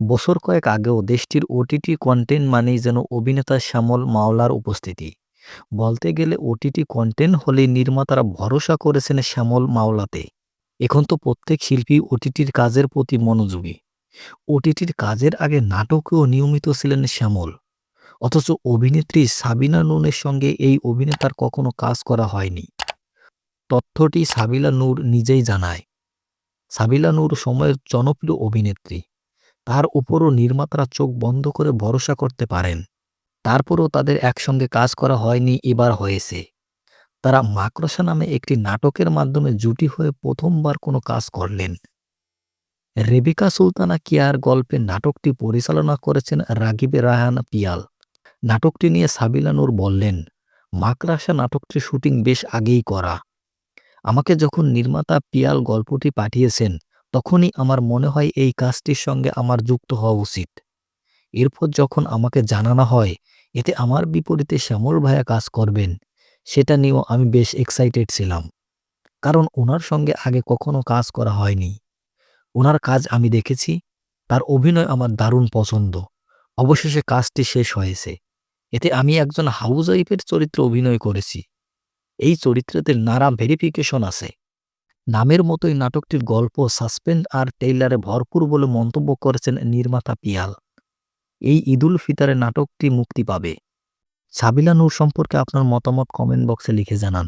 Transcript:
বছর কয়েক আগেও দেশটির ওটিটি কন্টেন্ট মানেই যেন অভিনেতা শ্যামল মাওলার উপস্থিতি। বলতে গেলে ওটিটি কন্টেন্ট হলেই নির্মাতারা ভরসা করেছেন শ্যামল মাওলাতে। এখন তো প্রত্যেক শিল্পী ওটিটির কাজের প্রতি মনোযোগী। ওটিটির কাজের আগে নাটকেও নিয়মিত ছিলেন শ্যামল। অথচ অভিনেত্রী সাবিনা নুনের সঙ্গে এই অভিনেতার কখনো কাজ করা হয়নি। তথ্যটি সাবিলা নূর নিজেই জানায়। সাবিলা নূর সময়ের জনপ্রিয় অভিনেত্রী। তার উপরও নির্মাতারা চোখ বন্ধ করে ভরসা করতে পারেন। তারপরও তাদের একসঙ্গে কাজ করা হয়নি, এবার হয়েছে। তারা মাকড়সা নামে একটি নাটকের মাধ্যমে জুটি হয়ে প্রথমবার কোনো কাজ করলেন। রেবিকা সুলতানা কিয়ার গল্পে নাটকটি পরিচালনা করেছেন রাগিবে রায়হান পিয়াল? নাটকটি নিয়ে সাবিলা নূর বললেন, মাকড়াসা নাটকটির শুটিং বেশ আগেই করা। আমাকে যখন নির্মাতা পিয়াল গল্পটি পাঠিয়েছেন তখনই আমার মনে হয় এই কাজটির সঙ্গে আমার যুক্ত হওয়া উচিত। এরপর যখন আমাকে জানানো হয়, এতে আমার বিপরীতে শ্যামল ভাইয়া কাজ করবেন, সেটা নিয়েও আমি বেশ এক্সাইটেড ছিলাম। কারণ ওনার সঙ্গে আগে কখনো কাজ করা হয়নি। ওনার কাজ আমি দেখেছি, তার অভিনয় আমার দারুণ পছন্দ। অবশেষে কাজটি শেষ হয়েছে। এতে আমি একজন হাউজওয়াইফের চরিত্রে অভিনয় করেছি। এই চরিত্রতে নানা ভেরিফিকেশন আছে। নামের মতোই নাটকটির গল্প, সাসপেন্স আর টেইলারে ভরপুর বলে মন্তব্য করেছেন নির্মাতা পিয়াল। এই ঈদুল ফিতারে নাটকটি মুক্তি পাবে। সাবিলা নূর সম্পর্কে আপনার মতামত কমেন্ট বক্সে লিখে জানান।